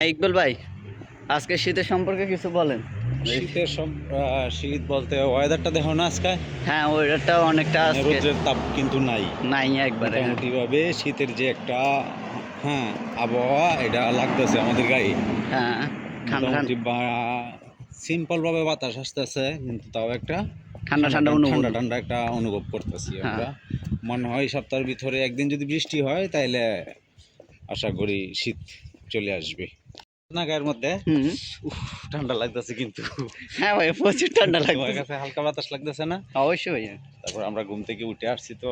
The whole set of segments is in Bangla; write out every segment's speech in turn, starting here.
ইকবাল ভাই আজকে শীতের সম্পর্কে কিছু বলেন। শীতের শীত বলতে ওয়েদারটা দেখো না আজকে? হ্যাঁ ওইটাও অনেকটা আজকে। রোদের তাপ কিন্তু নাই। নাই একবারে হ্যাঁ। মোটামুটি ভাবে শীতের যে একটা হ্যাঁ আবহাওয়া এটা লাগতেছে আমাদের গায়ে। হ্যাঁ ঠান্ডা সিম্পল ভাবে বাতাস আসতেছে কিন্তু তাও একটা ঠান্ডা ঠান্ডা অনুভব ঠান্ডা ঠান্ডা একটা অনুভব করতেছি হ্যাঁ। আমরা। মনে হয় সপ্তাহের ভিতরে একদিন যদি বৃষ্টি হয় তাইলে আশা করি শীত চলে আসবে। না গায়ের মধ্যে? ঠান্ডা লাগতেছে কিন্তু। হ্যাঁ ভাই প্রচুর ঠান্ডা লাগবে হালকা বাতাস লাগতেছে না? অবশ্যই তারপর আমরা ঘুম থেকে উঠে আসছি তো।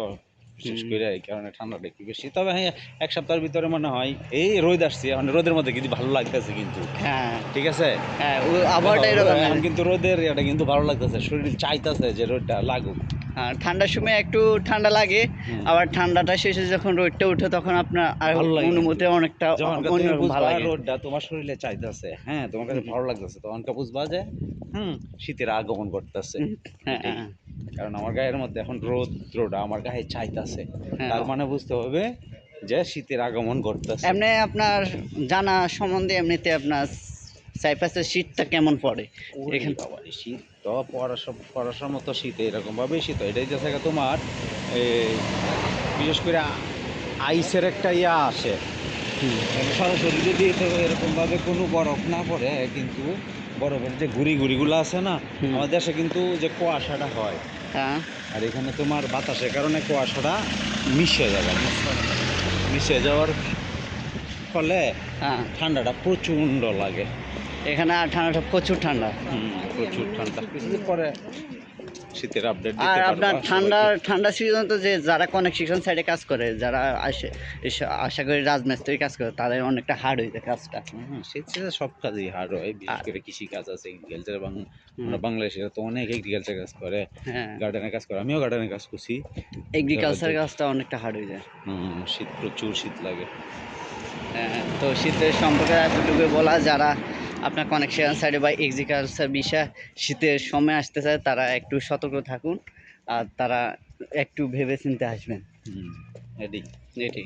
বিশেষ করে এই কারণে ঠান্ডাটা একটু বেশি। তবে হ্যাঁ এক সপ্তাহের ভিতরে মনে হয় এই রোদ আসছে মানে রোদের মধ্যে কিন্তু ভালো লাগতেছে কিন্তু। হ্যাঁ। ঠিক আছে? হ্যাঁ আবহাওয়াটা এরকম। কিন্তু রোদের এটা কিন্তু ভালো লাগতেছে শরীর চাইতেছে যে রোদটা লাগুক। হ্যাঁ ঠান্ডার সময় একটু ঠান্ডা লাগে আবার ঠান্ডাটা শেষে যখন রোদটা উঠে তখন আপনার আর। অনুমতি অনেকটা ভালো লাগে। রোদটা তোমার শরীরে চাইতেছে হ্যাঁ তোমার কাছে ভালো লাগতেছে তখন কা বুঝবা যে হুম শীতের আগমন করতেছে হ্যাঁ। কারণ আমার গায়ের মধ্যে এখন রোদ রোদা আমার গায়ে চাইতেছে হ্যাঁ। তার মানে বুঝতে হবে যে শীতের আগমন করতেছে এমনি আপনার জানা সম্বন্ধে এমনিতে আপনার সাইপ্রাসের শীতটা কেমন পড়ে? এখানে শীত তো পড়াশো পড়াশোনার মতো শীত এরকম ভাবে শীত এটাই যে থাকে তোমার বিশেষ করে আইসের একটা ইয়া আসে। সরাসরি যদি এরকম ভাবে কোনো বরফ না পড়ে কিন্তু বরফের যে ঘুরি ঘুরিগুলো আছে না আমাদের দেশে কিন্তু যে কুয়াশাটা হয় হ্যাঁ। আর এখানে তোমার বাতাসের কারণে কুয়াশাটা মিশে যাবে মিশে যাওয়ার ফলে হ্যাঁ। ঠান্ডাটা প্রচণ্ড লাগে। এখানে আর ঠান্ডাটা প্রচুর ঠান্ডা। প্রচুর ঠান্ডা। কিছুদিন পরে শীতের আপডেট আর আপনার ঠান্ডা ঠান্ডা সিজন তো যে যারা কনেকশন সাইডে কাজ করে যারা আসে আশা করি রাজমিস্ত্রি কাজ করে তাদের অনেকটা হার্ড হয়েছে কাজটা। শীত সিজনে সব কাজই হার্ড হয় বিশেষ করে কৃষি কাজ আছে এগ্রিকালচার এবং আমরা বাংলাদেশে তো অনেক এগ্রিকালচার কাজ করে হ্যাঁ। গার্ডেনের কাজ করে আমিও গার্ডেনের কাজ করছি। এগ্রিকালচার কাজটা অনেকটা হার্ড হয়ে যায়। হুম, শীত প্রচুর শীত লাগে। হ্যাঁ, তো শীতের সম্পর্কে এতটুকু বলা যারা আপনার কানেকশন সাইডে বা এক্সিকালচার বিষয় শীতের সময় আসতে চায় তারা একটু সতর্ক থাকুন আর তারা একটু ভেবে চিনতে আসবেন। হুম, এটাই এটি